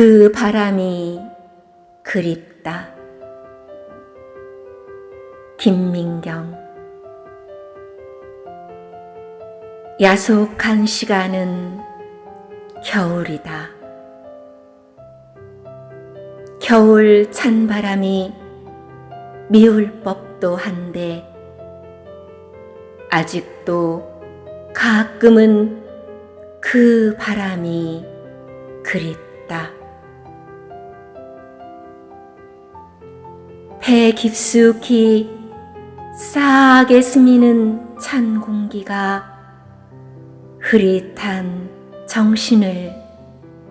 그 바람이 그립다. 김민경 야속한 시간은 겨울이다. 겨울 찬 바람이 미울 법도 한데 아직도 가끔은 그 바람이 그립다. 배 깊숙이 싸게 스미는 찬 공기가 흐릿한 정신을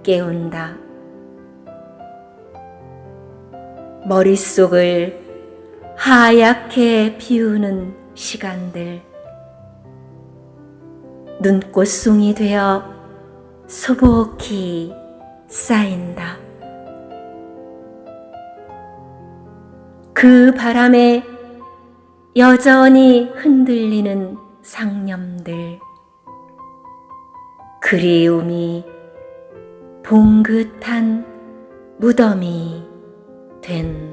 깨운다. 머릿속을 하얗게 비우는 시간들. 눈꽃송이 되어 소복히 쌓인다. 그 바람에 여전히 흔들리는 상념들. 그리움이 봉긋한 무덤이 된다.